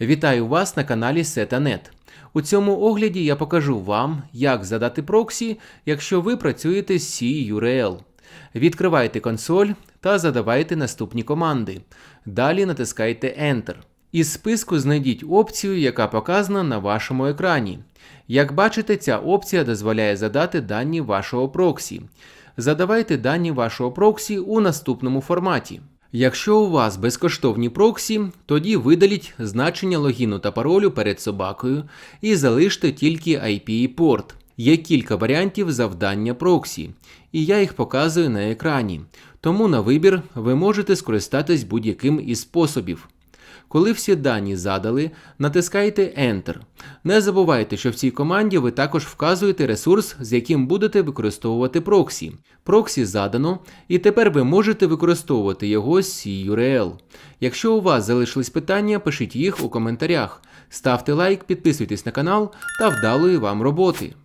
Вітаю вас на каналі Setanet. У цьому огляді я покажу вам, як задати проксі, якщо ви працюєте з CURL. Відкривайте консоль та задавайте наступні команди. Далі натискайте Enter. Із списку знайдіть опцію, яка показана на вашому екрані. Як бачите, ця опція дозволяє задати дані вашого проксі. Задавайте дані вашого проксі у наступному форматі. Якщо у вас безкоштовні проксі, тоді видаліть значення логіну та паролю перед собакою і залиште тільки IP-порт. Є кілька варіантів завдання проксі, і я їх показую на екрані. Тому на вибір ви можете скористатись будь-яким із способів. Коли всі дані задали, натискайте Enter. Не забувайте, що в цій команді ви також вказуєте ресурс, з яким будете використовувати проксі. Проксі задано, і тепер ви можете використовувати його з CURL. Якщо у вас залишились питання, пишіть їх у коментарях. Ставте лайк, підписуйтесь на канал та вдалої вам роботи.